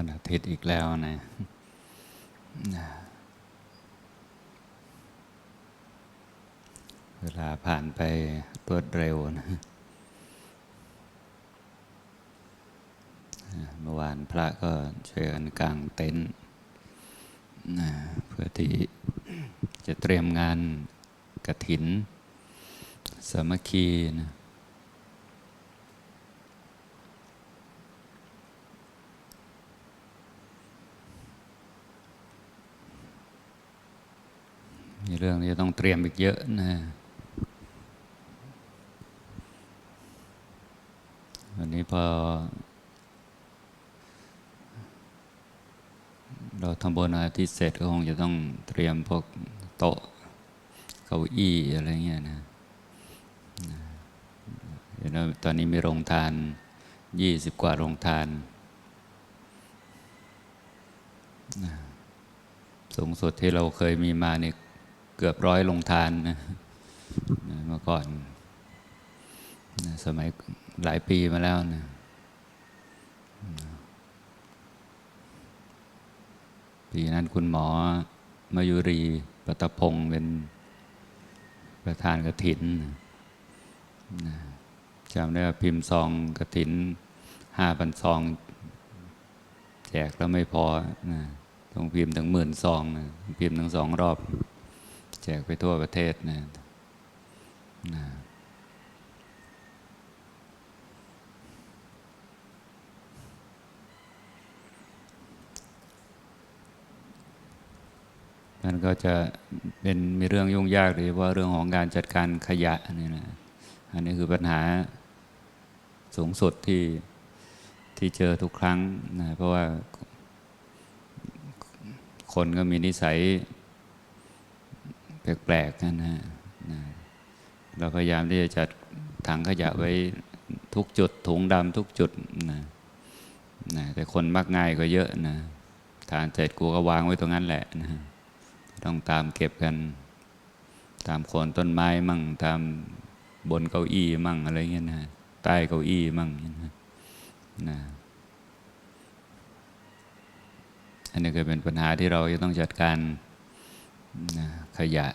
วันอาทิตย์อีกแล้วนะเวลาผ่านไปรวดเร็วนะเมื่อวานพระก็ช่วยกันกางเต็นท์เพื่อที่จะเตรียมงานกระถิน สมัคคีนะมี เรื่องที่ต้องเตรียมอีกเยอะนะวันนี้พอ เราทำบุญอาทิตย์เสร็จก็คงจะต้องเตรียมพวกโต๊ะเก้าอี้อะไรเงี้ยนะเห็นว่าตอนนี้มีโรงทานยี่สิบกว่าโรงทาน สูงสุดที่เราเคยมีมาเนี่ย เกือบร้อยโรงทานนะเมื่อก่อนนะสมัยหลายปีมาแล้วนะปีนั้นคุณหมอมายุรีปัตพงศ์เป็นประธานกฐินนะจำได้ว่าพิมพ์ซองกฐินห้าพันซอง แจกแล้วไม่พอนะต้องพิมพ์ถึงหมื่นซองนะพิมพ์ทั้งสองรอบ จกไปทั่วประเทศนะนะมันก็จะเป็นมีเรื่องยุ่งยากโดยเฉพาเรื่องของการจัดการขยะนี่นะอันนี้คือปัญหาสูงสุดที่ที่เจอทุกครั้งนะเพราะว่าคนก็มีนิสัย แปลกๆกันนะนะเราพยายามที่จะจัดถังขยะไว้ทุกจุดถุงดำทุกจุดนะนะแต่คนมักง่ายก็เยอะนะทานเสร็จกูก็วางไว้ตรงนั้นแหละนะต้องตามเก็บกัน ตามโคนต้นไม้มั่ง ตามบนเก้าอี้มั่งอะไรเงี้ยนะใต้เก้าอี้มั่งนะนะอันนี้ก็เป็นปัญหาที่เราจะต้องจัดการ ขยะ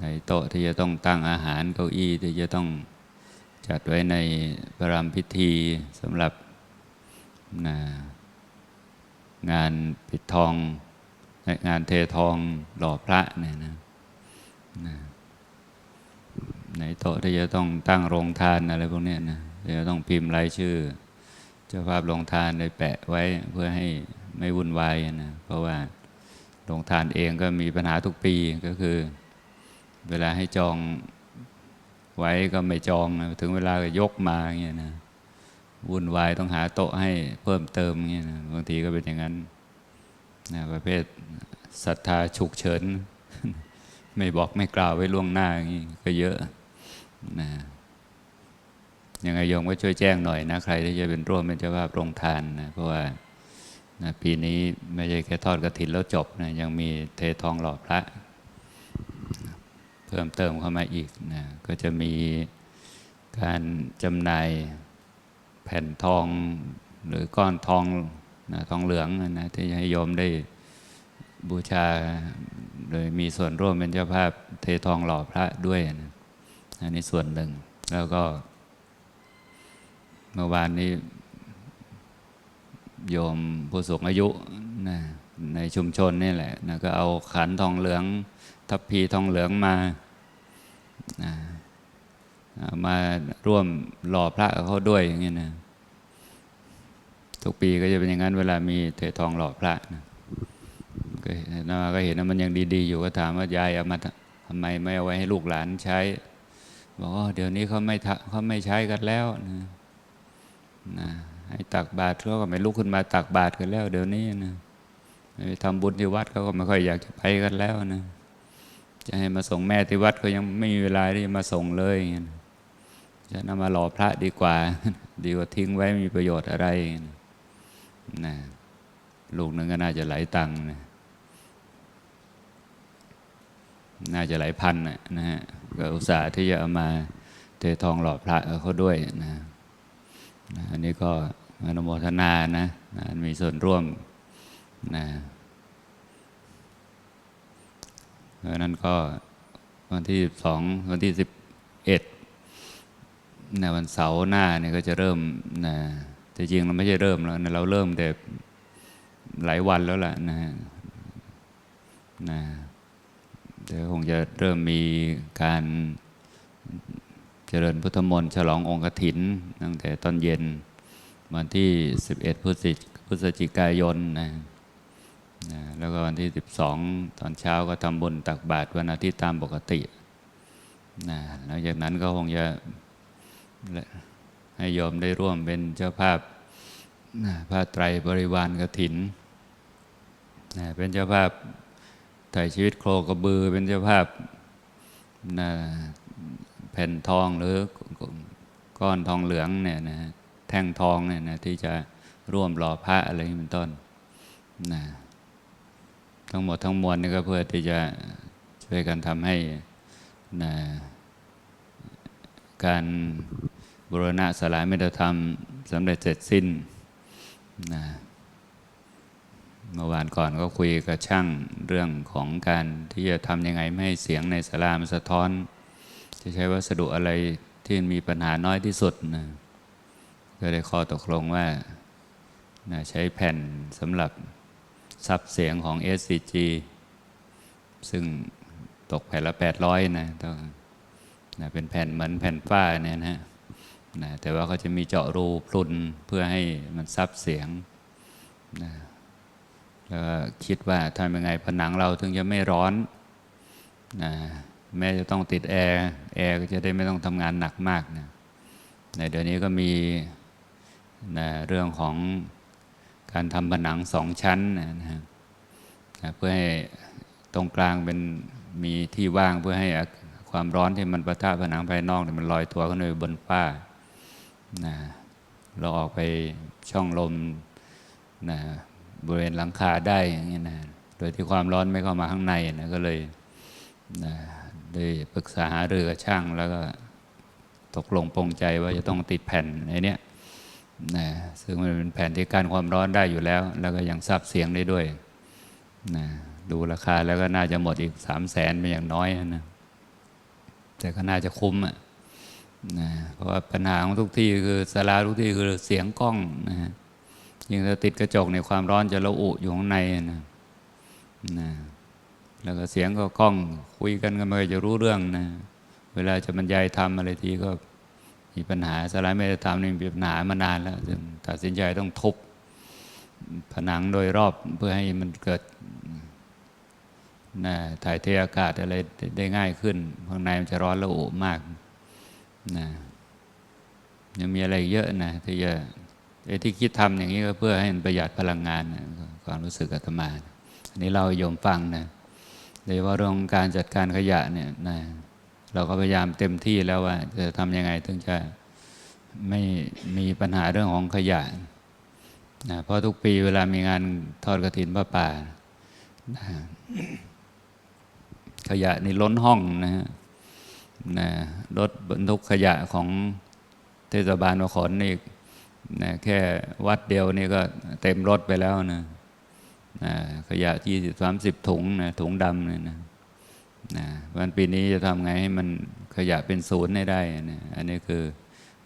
ในโต๊ะที่จะต้องตั้งอาหารเก้าอี้ที่จะต้องจัดไว้ในประรำพิธีสำหรับนะงานปิดทอง งานเททองหล่อพระเนี่ยนะนะในโต๊ะที่จะต้องตั้งโรงทานอะไรพวกนี้นะจะต้องพิมพ์รายชื่อ เจ้าภาพโรงทานได้แปะไว้เพื่อให้ ไม่วุ่นวายนะเพราะว่าโรงทานเองก็มีปัญหาทุกปีก็คือ เวลาให้จองไว้ก็ไม่จองนะถึงเวลาก็ยกมาอย่างเงี้ยนะวุ่นวายต้องหาโต๊ะให้เพิ่มเติมอย่างเงี้ยนะบางทีก็เป็นอย่างนั้นนะประเภทศรัทธาฉุกเฉิน ไม่บอกไม่กล่าวไว้ล่วงหน้าอย่างนี้ก็เยอะนะยังไงโยมก็ช่วยแจ้งหน่อยนะ ใครที่จะเป็นร่วมเป็นเจ้าภาพโรงทานนะเพราะว่า นะปีนี้ไม่ใช่แค่ทอดกระถินแล้วจบนะยังมีเททองหล่อพระ เพิ่มเติมเข้ามาอีกนะก็จะมีการจำหน่ายแผ่นทองหรือก้อนทองนะทองเหลืองนะที่ให้โยมได้บูชา โดยมีส่วนร่วมเป็นเจ้าภาพเททองหล่อพระด้วยนะอันนี้ส่วนหนึ่ง แล้วก็เมื่อวานนี้ โยมผู้สูงอายุนะในชุมชนนี่แหละนะก็เอาขันทองเหลือง ทัพพีทองเหลืองมานะมาร่วมหล่อพระเขาด้วยอย่างเงี้ยนะทุกปีก็จะเป็นอย่างนั้นเวลามีเททองหล่อพระนะก็เห็นว่าก็เห็นว่ามันยังดีๆ อยู่ก็ถามว่ายายเอามาทำไมไม่เอาไว้ให้ลูกหลานใช้ บอกว่าเดี๋ยวนี้เขาไม่เขาไม่ใช้กันแล้วนะนะ ให้ตักบาตรเขาก็ไม่ลุกขึ้นมาตักบาตรกันแล้ว เดี๋ยวนี้นะไปทำบุญที่วัดเขาก็ไม่ค่อยอยากจะไปกันแล้วนะจะให้มาส่งแม่ที่วัดก็ยังไม่มีเวลาที่จะมาส่งเลยอย่างเงี้ยจะนำมาหล่อพระดีกว่า ดีกว่าทิ้งไว้ไม่มีประโยชน์อะไรนะลูกนึงก็น่าจะหลายตังค์นะน่าจะหลายพันนะฮะก็อุตส่าห์ที่จะเอามาเททองหล่อพระเขาด้วยนะ อันนี้ก็อนุโมทนานะนะมีส่วนร่วมนะเพราะฉะนั้นก็วันที่สองวันที่สิบเอ็ดนะวันเสาร์หน้าเนี่ยก็จะเริ่มนะแต่จริงเราไม่ใช่เริ่มแล้วนะเราเริ่มแต่หลายวันแล้วล่ะนะนะเดี๋ยวคงจะเริ่มมีการ เจริญพุทธมนต์ฉลององค์กถิน ตั้งแต่ตอนเย็นวันที่ 11 พฤศจิกายนนะนะแล้วก็วันที่ 12 ตอนเช้าก็ทำบุญตักบาตรวันอาทิตย์ตามปกตินะหลังจากนั้นก็คงจะให้โยมได้ร่วมเป็นเจ้าภาพนะผ้าไตรบริวารกถินนะเป็นเจ้าภาพถ่ายชีวิตโครกระบือ เป็นเจ้าภาพนะ ผ่นทองหรือก้อนทองเหลืองเนี่ยนะแท่งทองเนี่ยนะที่จะร่วมหล่อพระอะไรเป็นต้นนะทั้งหมดทั้งมวลนี่ก็เพื่อที่จะช่วยกันทำให้นะการบรณะสลายเมตธรรมสำเร็จเสร็จสิ้นนะเมื่อวานก่อนก็คุยกับช่างเรื่องของการที่จะทำยังไงไม่ให้เสียงในสลามสะท้อน จะใช้วัสดุอะไรที่มีปัญหาน้อยที่สุดนะก็ได้ข้อตกลงว่านะใช้แผ่นสำหรับซับเสียงของ SCG ซึ่งตกแผ่นละ 800 นะต้องนะเป็นแผ่นเหมือนแผ่นฝ้าเนี่ยนะนะแต่ว่าเขาจะมีเจาะรูพรุนเพื่อให้มันซับเสียงนะแล้วคิดว่าทำยังไงผนังเราถึงจะไม่ร้อนนะ แม้จะต้องติดแอร์แอร์ก็จะได้ไม่ต้องทำงานหนักมากนะในเดี๋ยวนี้ก็มีนะเรื่องของการทำผนังสองชั้นนะนะนะเพื่อให้ตรงกลางเป็นมีที่ว่างเพื่อให้ความร้อนที่มันประทะผนังภายนอกเนี่ยมันลอยตัวขึ้นไปบนฝ้านะเราออกไปช่องลมนะบริเวณหลังคาได้อย่างนี้นะโดยที่ความร้อนไม่เข้ามาข้างในนะก็เลยนะ ได้ปรึกษาหารือกับช่าง แล้วก็ตกลงปรงใจว่าจะต้องติดแผ่นในเนี้นะซึ่งมันเป็นแผ่นที่กั้นความร้อนได้อยู่แล้ว แล้วก็ยังซับเสียงได้ด้วยนะดูราคาแล้วก็น่าจะหมดอีกสามแสนเป็นอย่างน้อยนะแต่ก็น่าจะคุ้มอะนะเพราะว่าปัญหาของทุกที่คือสลาทุกที่คือเสียงกล้องนะฮะยิ่งถ้าติดกระจกในความร้อนจะระอุอยู่ข้างในนะนะ แล้วก็เสียงก็กล้องคุยกันก็ไม่จะรู้เรื่องนะ เวลาจะบรรยายทำอะไรทีก็มีปัญหาสลายไม่ได้ทำนี่มีปัญหามานานแล้วจึงตัดสินใจต้องทุบผนังโดยรอบเพื่อให้มันเกิดนะถ่ายเทอากาศอะไรได้ง่ายขึ้นข้างในมันจะร้อนระอุมากนะยังมีอะไรเยอะนะที่จะไอ้ที่คิดทำอย่างนี้ก็เพื่อให้มันประหยัดพลังงานนะความรู้สึกอาตมา อันนี้เราโยมฟังนะ โดยว่าเรื่องการจัดการขยะเนี่ยนะเราก็พยายามเต็มที่แล้วว่า จะทำยังไงถึงจะไม่มีปัญหาเรื่องของขยะนะเพราะทุกปีเวลามีงานทอดกระถินพระป่านะขยะนี่ล้นห้องนะฮะนะรถบรรทุกขยะของเทศบาลมาขนนี่นะแค่วัดเดียวนี่ก็เต็มรถไปแล้วนะ ขยะยี่สิบสามสิบถุงนะถุงดำเนี่ยนะนะวันปีนี้จะทำไงให้มันขยะเป็นศูนย์ให้ได้นะอันนี้คือ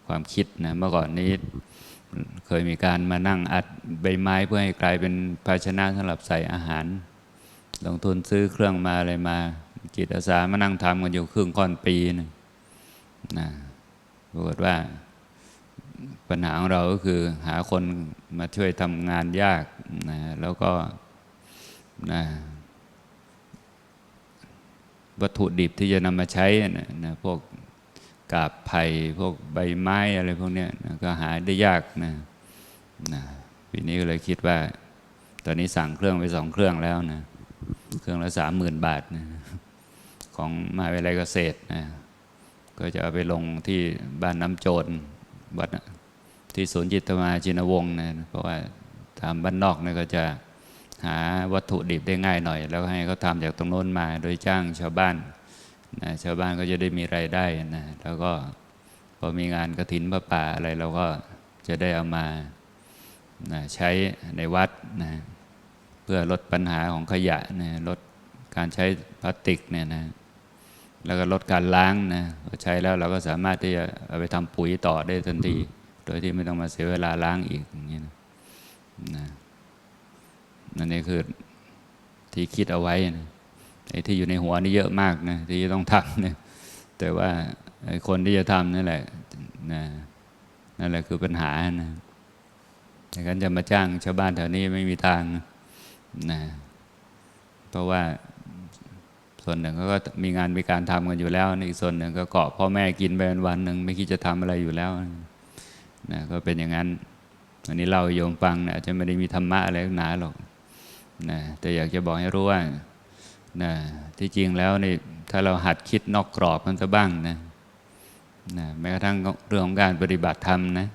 ความคิดนะเมื่อก่อนนี้เคยมีการมานั่งอัดใบไม้เพื่อให้กลายเป็นภาชนะสำหรับใส่อาหาร ลงทุนซื้อเครื่องมาอะไรมาจิตอาสามานั่งทำกันอยู่ครึ่งค่อนปีนะนะปรากฏว่าปัญหาของเราก็คือหาคนมาช่วยทำงานยากนะแล้วก็ นะวัตถุดิบที่จะนำมาใช้นะนะพวกกาบไผ่พวกใบไม้อะไรพวกนี้นะก็หาได้ยากนะนะปีนี้ก็เลยคิดว่า ตอนนี้สั่งเครื่องไปสองเครื่องแล้วนะเครื่องละสามหมื่นบาทนะของมหาวิทยาลัยเกษตรนะก็จะเอาไปลงที่บ้านน้ำโจรวัดที่ศูนย์จิตมาจินวงศ์นะเพราะว่าตามบ้านนอกเนี่ยก็จะ หาวัตถุดิบได้ง่ายหน่อย แล้วให้เขาทำจากตรงโน้นมาโดยจ้างชาวบ้านนะชาวบ้านก็จะได้มีรายได้นะแล้วก็พอมีงานกระถินพระป่าอะไรเราก็จะได้เอามานะใช้ในวัดนะเพื่อลดปัญหาของขยะนะลดการใช้พลาสติกเนี่ยนะแล้วก็ลดการล้างนะใช้แล้วเราก็สามารถที่จะเอาไปทำปุ๋ยต่อได้ทันที โดยที่ไม่ต้องมาเสียเวลาล้างอีกอย่างนี้นะนะ นั่นนี่คือที่คิดเอาไว้นะไอ้ที่อยู่ในหัวนี่เยอะมากนะที่จะต้องทำนะแต่ว่าคนที่จะทำนั่นแหละนะนั่นแหละคือปัญหานะดังนั้นจะมาจ้างชาวบ้านแถวนี้ไม่มีทางนะเพราะว่าส่วนหนึ่งเขาก็มีงานมีการทำกันอยู่แล้วอีกส่วนหนึ่งก็เกาะพ่อแม่กินไปวันหนึ่งไม่คิดจะทำอะไรอยู่แล้วนะก็เป็นอย่างนั้น อันนี้เราโยมฟังนะจะไม่ได้มีธรรมะอะไรหนาหรอก นะแต่อยากจะบอกให้รู้ว่านะที่จริงแล้วนี่ถ้าเราหัดคิดนอกกรอบมันซะบ้างนะนะแม้กระทั่งเรื่องของการปฏิบัติธรรมนะ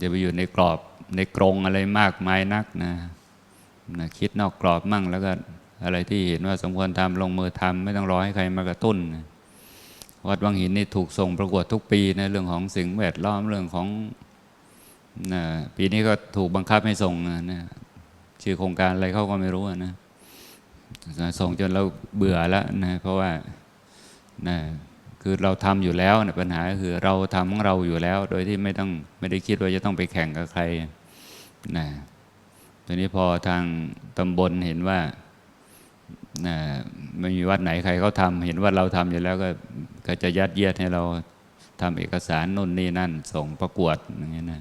จะไปอยู่ในกรอบในกรงอะไรมากมายนักนะนะคิดนอกกรอบมั่งแล้วก็อะไรที่เห็นว่าสมควรทำลงมือทำไม่ต้องรอให้ใครมากระตุ้นนะวัดวังหินนี่ถูกส่งประกวดทุกปีในะเรื่องของสิ่งแวดล้อมเรื่องของนะปีนี้ก็ถูกบังคับให้ส่งนะ ชื่อโครงการอะไรเขาก็ไม่รู้นะส่งจนเราเบื่อแล้วนะเพราะว่านะคือเราทำอยู่แล้วนะปัญหาก็คือเราทำของเราอยู่แล้ว โดยที่ไม่ต้องไม่ได้คิดว่าจะต้องไปแข่งกับใครนะทีนี้พอทางตำบลเห็นว่านะไม่มีวัดไหนใครเขาทำเห็นว่าเราทำอยู่แล้วก็ก็จะยัดเยียดให้เราทำเอกสารนู่นนี่นั่น ส่งประกวดอย่างเงี้ยนะ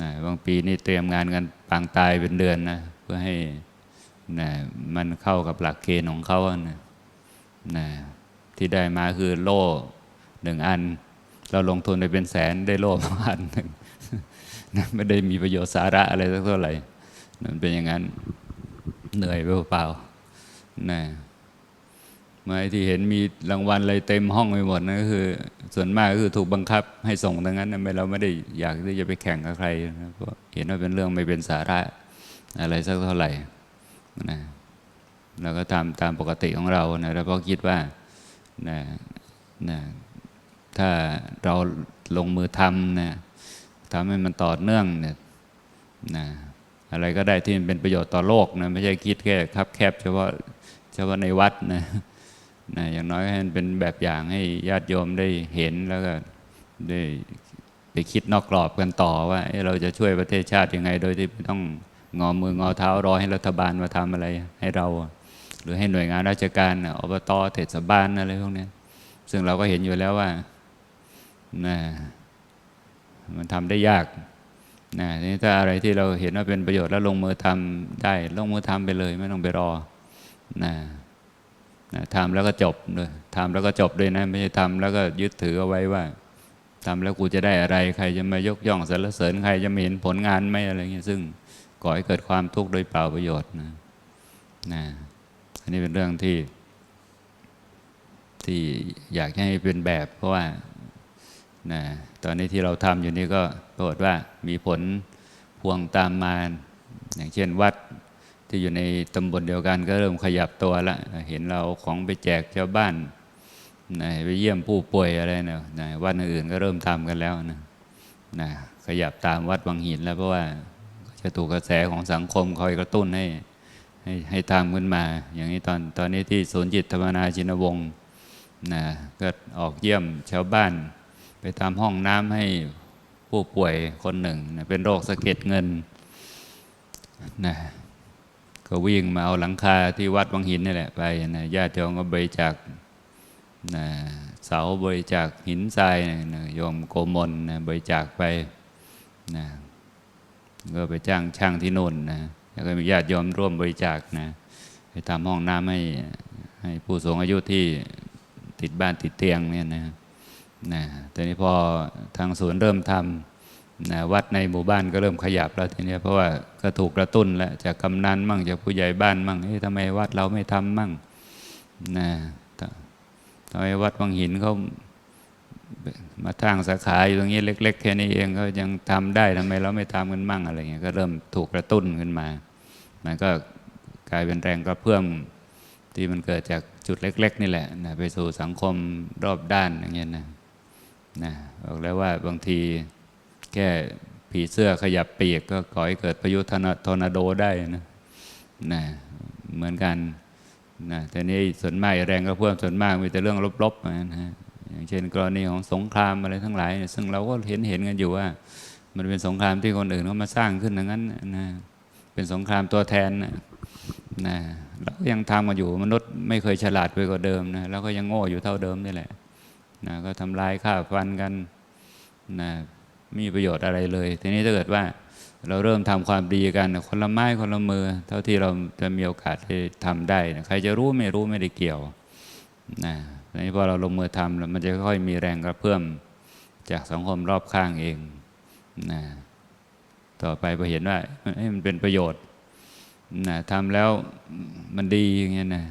นะบางปีนี่เตรียมงานกันปางตายเป็นเดือนนะเพื่อให้นะมันเข้ากับหลักเกณฑ์ของเขานะนะที่ได้มาคือโล่หนึ่งอัน เราลงทุนไปเป็นแสนได้โล่มาอันหนึ่งนะไม่ได้มีประโยชน์สาระอะไรสักเท่าไหร่มันเป็นอย่างนั้นเหนื่อยไปเปล่าๆนะ มื่อที่เห็นมีรางวัลอะไรเต็มห้องไปหมดนะก็คือ ส่วนมากก็คือถูกบังคับให้ส่งทั้งนั้นนะไม่เราไม่ได้อยากที่จะไปแข่งกับใครนะเพราะเห็นว่าเป็นเรื่องไม่เป็นสาระอะไรสักเท่าไหร่นะเราก็ทำตามปกติของเรานะแล้วก็คิดว่านะนะถ้าเราลงมือทำนะทำให้มันต่อเนื่องเนี่ยนะอะไรก็ได้ที่มันเป็นประโยชน์ต่อโลกนะไม่ใช่คิดแค่คับแคบเฉพาะเฉพาะในวัดนะ นะอย่างน้อยให้มันเป็นแบบอย่างให้ญาติโยมได้เห็นแล้วก็ได้ไปคิดนอกกรอบกันต่อว่าเราจะช่วยประเทศชาติยังไง โดยที่ไม่ต้องงอมืองอเท้ารอให้รัฐบาลมาทำอะไรให้เรา หรือให้หน่วยงานราชการอบตเทศบาลอะไรพวกนี้ซึ่งเราก็เห็นอยู่แล้วว่านะมันทำได้ยากนะนี่ถ้าอะไรที่เราเห็นว่าเป็นประโยชน์แล้วลงมือทำได้ ลงมือทำไปเลย ไม่ต้องไปรอนะ ทำแล้วก็จบด้วยทำแล้วก็จบด้วยนะ ไม่ใช่ทำแล้วก็ยึดถือเอาไว้ว่าทำแล้วกูจะได้อะไร ใครจะมายกย่องสรรเสริญใครจะม่เห็นผลงานไหมอะไรเงี้ยซึ่งก่อให้เกิดความทุกข์โดยเปล่าประโยชน์นะนะอันนี้เป็นเรื่องที่ ที่อยากให้เป็นแบบ เพราะว่านะตอนนี้ที่เราทำอยู่นี่ก็ปรากฏว่ามีผลพวงตามมา อย่างเช่นวัด ที่อยู่ในตำบลเดียวกันก็เริ่มขยับตัวละเห็นเราของไปแจกชาวบ้านนะไปเยี่ยมผู้ป่วยอะไรนะนะวัดอื่นๆก็เริ่มทำกันแล้วนะนะขยับตามวัดวังหินแล้วเพราะว่าจะถูกกระแสของสังคมคอยกระตุ้นให้ให้ให้ทำขึ้นมา อย่างนี้ตอนตอนนี้ที่ศูนย์จิตธรรมนาชินวงศ์นะก็ออกเยี่ยมชาวบ้าน ไปทำห้องน้ำให้ผู้ป่วยคนหนึ่งนะเป็นโรคสะเก็ดเงินนะ ก็วิ่งมาเอาหลังคาที่วัดวังหินนี่แหละไปนะญาติโยมก็บริจาคนะเสาบริจาคหินทรายนะโยมโกมลนะบริจาคไปนะก็ไปจ้างช่างที่นู่นนะแล้วก็มีญาติโยมร่วมบริจาคนะไปทำห้องน้ำให้ให้ผู้สูงอายุที่ติดบ้านติดเตียงเนี่ยนะนะแต่นี้พอทางศูนย์เริ่มทำ นะวัดในหมู่บ้านก็เริ่มขยับแล้วทีนี้เพราะว่าก็ถูกกระตุ้นแล้วจากกำนันมั่งจากผู้ใหญ่บ้านมั่งเฮ้ยทำไมวัดเราไม่ทำมั่งนะทำไมวัดวังหินเขามาทางสาขาอยู่ตรงนี้เล็ก ๆ แค่นี้เองก็ยังทำได้ทำไมเราไม่ทำกันมั่งอะไรเงี้ยก็เริ่มถูกกระตุ้นขึ้นมา มันก็กลายเป็นแรงกระเพื่อมที่มันเกิดจากจุดเล็ก ๆ นี่แหละนะไปสู่สังคมรอบด้านอย่างเงี้ยนะนะบอกแล้วว่าบางที แค่ผีเสื้อขยับปีกก็ก่อให้เกิดพายุทอร์นาโดได้นะนะเหมือนกันนะแต่นี่ส่วนมากแรงกระเพื่อมส่วนมากมีแต่เรื่องลบๆนะฮะอย่างเช่น กรณีของสงครามอะไรทั้งหลาย ซึ่งเราก็เห็นเห็นกันอยู่ว่า มันเป็นสงครามที่คนอื่นเขามาสร้างขึ้นอย่างนั้นนะเป็นสงครามตัวแทนนะนะเราก็ยังทำกันอยู่มนุษย์ไม่เคยฉลาดไปกว่าเดิมนะแล้วก็ยังโง่อยู่เท่าเดิมนี่แหละนะก็ทำลายฆ่าฟันกันนะ ไม่มีประโยชน์อะไรเลย ทีนี้ถ้าเกิดว่าเราเริ่มทำความดีกัน คนละไม้คนละมือ เท่าที่เราจะมีโอกาสที่ทำได้ใครจะรู้ไม่รู้ไม่ได้เกี่ยวนะทีนี้พอเราลงมือทำแล้วมันจะค่อยมีแรงกระเพื่อมจากสังคมรอบข้างเองนะต่อไปพอเห็นว่ามันเป็นประโยชน์นะทำแล้วมันดีอย่างเงี้ยนะ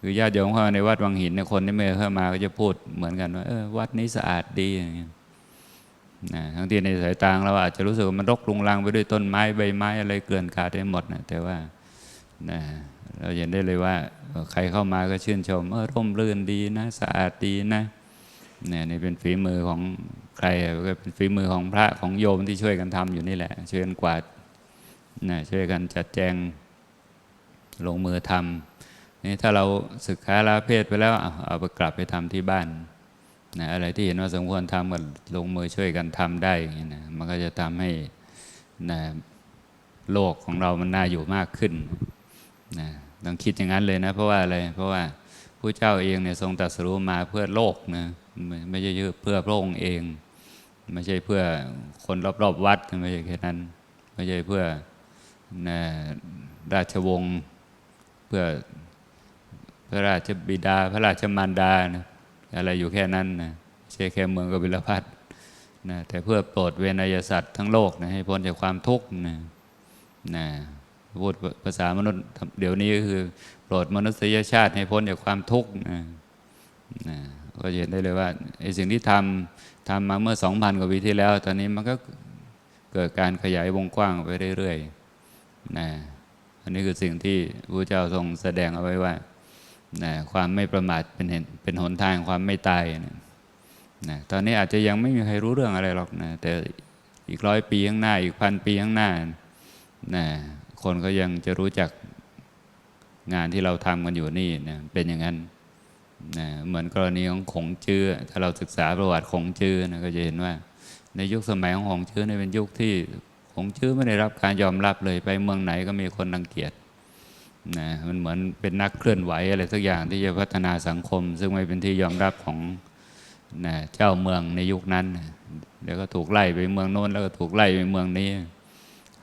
คือญาติโยมเข้ามาในวัดวังหินเนี่ยคนที่เมื่เข้ามาก็จะพูดเหมือนกันว่าเออวัดนี้สะอาดดีอย่างเงี้ย นะทั้งที่ในสายตาเราอาจจะรู้สึกว่ามันรกรุงรังไปด้วยต้นไม้ใบไม้อะไรเกลื่อนกาดไปหมดนะแต่ว่านะเราเห็นได้เลยว่าใครเข้ามาก็ชื่นชมเออร่มรื่นดีนะสะอาดดีนะเนี่ยนี่เป็นฝีมือของใครก็เป็นฝีมือของพระของโยมที่ช่วยกันทำอยู่นี่แหละ ช่วยกันกวาดนะช่วยกันจัดแจงลงมือทำนี่ถ้าเราศึกษาลาเพศไปแล้วเอาเอาไปกลับไปทำที่บ้าน นะอะไรที่เห็นว่าสมควรทำก็ลงมือช่วยกันทำได้นะมันก็จะทำให้นะโลกของเรามันน่าอยู่มากขึ้นนะต้องคิดอย่างนั้นเลยนะ เพราะว่าอะไรเพราะว่าผู้เจ้าเองเนี่ยทรงตรัสรู้มาเพื่อโลกนะไม่ไม่ใช่เพื่อพระองค์เอง ไม่ใช่เพื่อคนรอบๆวัดไม่ใช่แค่นั้น ไม่ใช่เพื่อนะราชวงศ์เพื่อพระราชบิดา พระราชมารดานะ อะไรอยู่แค่นั้นนะไม่ใช่แค่เมืองกบิลพัทนะแต่เพื่อโปรดเวนยสัตว์ทั้งโลกนะให้พ้นจากความทุกข์นะนะพูดภาษามนุษย์เดี๋ยวนี้ก็คือ โปรดมนุษยชาติให้พ้นจากความทุกข์นะนะก็เห็นได้เลยว่าไอ้สิ่งที่ทำทำมาเมื่อ2,000กว่าปีที่แล้ว ตอนนี้มันก็เกิดการขยายวงกว้างไปเรื่อยๆนะอันนี้คือสิ่งที่พระเจ้าทรงแสดงเอาไว้ว่า นะความไม่ประมาทเป็นเห็นเป็นหนทางความไม่ตายนะนะตอนนี้อาจจะยังไม่มีใครรู้เรื่องอะไรหรอกนะแต่อีกร้อยปีข้างหน้า อีกพันปีข้างหน้านะคนก็ยังจะรู้จักงานที่เราทำกันอยู่นี่นะเป็นอย่างนั้นนะเหมือนกรณีของขงจื้อถ้าเราศึกษาประวัติขงจื้อนะก็จะเห็นว่า ในยุคสมัยของขงจื้อเนี่ยเป็นยุคที่ขงจื้อไม่ได้รับการยอมรับเลยไปเมืองไหนก็มีคนรังเกียจ นะมันเหมือนเป็นนักเคลื่อนไหวอะไรสักอย่างที่จะพัฒนาสังคม ซึ่งไม่เป็นที่ยอมรับของนะเจ้าเมืองในยุคนั้นเดี๋ยวก็ถูกไล่ไปเมืองโน้นแล้วก็ถูกไล่ไปเมืองนี้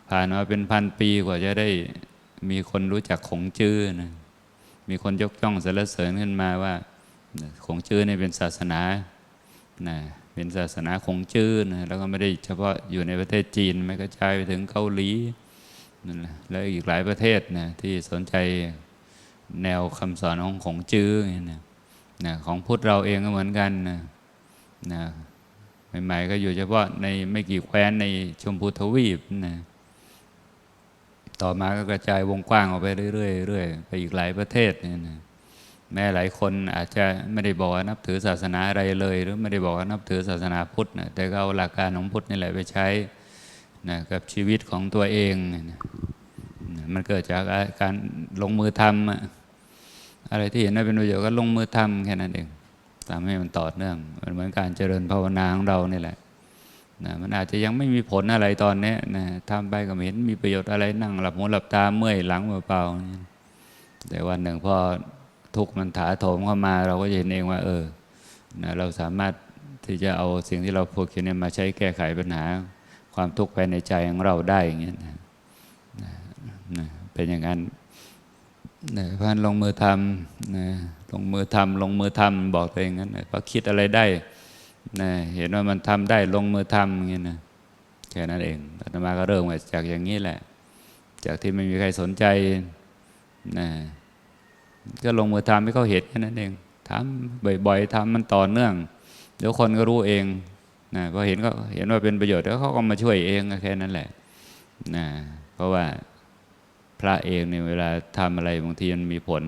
ผ่านมาเป็นพันปีกว่าจะได้มีคนรู้จักขงจื้อนะมีคนยกย่องสรรเสริญขึ้นมาว่าขงจื้อนี่เป็นศาสนานะเป็นศาสนาขงจื้อนะแล้วก็ไม่ได้เฉพาะอยู่ในประเทศจีนไม่กระจายไปถึงเกาหลี นั่นแหละแล้วอีกหลายประเทศนะที่สนใจแนวคำสอนของของจื้อนี้นะนะของพุทธเราเองก็เหมือนกันนะนะใหม่ๆก็อยู่เฉพาะในไม่กี่แคว้นในชมพูทวีปนะต่อมาก็กระจายวงกว้างออกไปเรื่อยๆเรื่อยไปอีกหลายประเทศเนี่ยนะแม้หลายคนอาจจะไม่ได้บอกว่านับถือศาสนาอะไรเลย หรือไม่ได้บอกว่านับถือศาสนาพุทธนะแต่ก็เอาหลักการของพุทธนี่แหละไปใช้ นะกับชีวิตของตัวเองนะมันเกิดจากการลงมือทำอะไรที่เห็นว่าเป็นประโยชน์ก็ลงมือทำแค่นั้นเองทำให้มันต่อเนื่องมันเหมือนการเจริญภาวนาของเรานี่แหละนะมันอาจจะยังไม่มีผลอะไรตอนนี้นะทำไปก็ไม่เห็นมีประโยชน์อะไรนั่งหลับหูหลับตาเมื่อยหลังเปล่าๆแต่วันหนึ่งพอทุกมันถาโถมเข้ามา เราก็จะเห็นเองว่า เออนะเราสามารถที่จะเอาสิ่งที่เราพูดกันเนี่ยมาใช้แก้ไขปัญหา ความทุกข์ภายในใจของเราได้อย่างเงี้ยนะนะเป็นอย่างนั้นนะพันลงมือทำนะลงมือทำลงมือทำบอกตัวเองงั้นนะพอคิดอะไรได้นะเห็นว่ามันทำได้ลงมือทำอย่างเงี้ยนะแค่นั้นเองอาตมาก็เริ่มมาจากอย่างนี้แหละ จากที่ไม่มีใครสนใจนะก็ลงมือทำให้เขาเห็นแค่นั้นเองทำบ่อย ๆทำมันต่อเนื่องเดี๋ยวคนก็รู้เอง นะพอเห็นก็เห็นว่าเป็นประโยชน์แล้วเขาก็มาช่วยเองแค่นั้นแหละนะเพราะว่าพระเองเนี่ยเวลาทำอะไรบางทีมันมีผล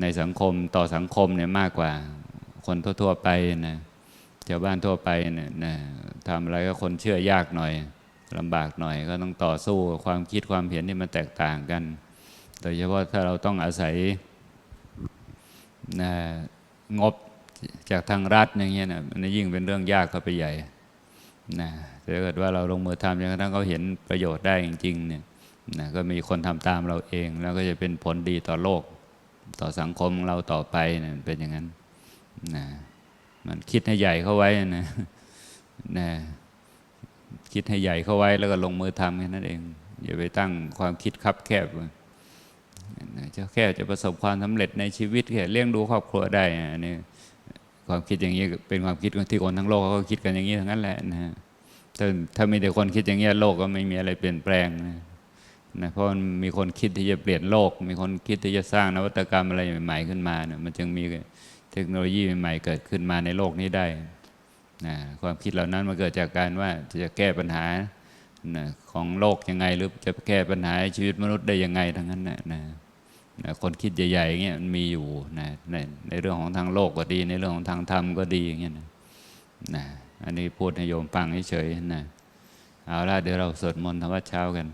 ในสังคมต่อสังคมเนี่ยมากกว่า คนทั่วๆไปนะชาวบ้านทั่วไปเนี่ยนะทำอะไรก็คนเชื่อยากหน่อยลำบากหน่อย ก็ต้องต่อสู้ความคิดความเห็นที่มันแตกต่างกัน โดยเฉพาะถ้าเราต้องอาศัยนะงบ จากทางรัฐอย่างเงี้ยนะมันยิ่งเป็นเรื่องยากเข้าไปใหญ่นะถ้าเกิดว่าเราลงมือทำจนกระทั่งเขาเห็นประโยชน์ได้จริงๆเนี่ยนะก็มีคนทำตามเราเอง แล้วก็จะเป็นผลดีต่อโลก ต่อสังคมของเราต่อไปเนี่ยเป็นอย่างนั้นนะมันคิดให้ใหญ่เข้าไว้นะนะคิดให้ใหญ่เข้าไว้แล้วก็ลงมือทำแค่นั้นเอง อย่าไปตั้งความคิดคับแคบนะจะแค่จะประสบความสำเร็จในชีวิตแค่เลี้ยงดูครอบครัวได้อันนี้ ความคิดอย่างนี้เป็นความคิดที่คนทั้งโลกเขาก็คิดกันอย่างนี้ทั้งนั้นแหละนะฮะถ้าถ้ามีแต่คนคิดอย่างนี้โลกก็ไม่มีอะไรเปลี่ยนแปลงนะนะเพราะมันมีคนคิดที่จะเปลี่ยนโลก มีคนคิดที่จะสร้างนวัตกรรมอะไรใหม่ๆขึ้นมาเนี่ยมันจึงมีเทคโนโลยีใหม่ๆเกิดขึ้นมาในโลกนี้ได้นะความคิดเหล่านั้นมันเกิดจากการว่าจะแก้ปัญหานะของโลกยังไงหรือจะแก้ปัญหาชีวิตมนุษย์ได้ยังไงทั้งนั้นนะนะนะ คนคิดใหญ่ๆอย่างเงี้ยมันมีอยู่นะในในเรื่องของทางโลกก็ดี ในเรื่องของทางธรรมก็ดีอย่างเงี้ยนะนะอันนี้พูดให้โยมฟังเฉยๆนะเอาละเดี๋ยวเราสวดมนต์ทำวัดเช้ากัน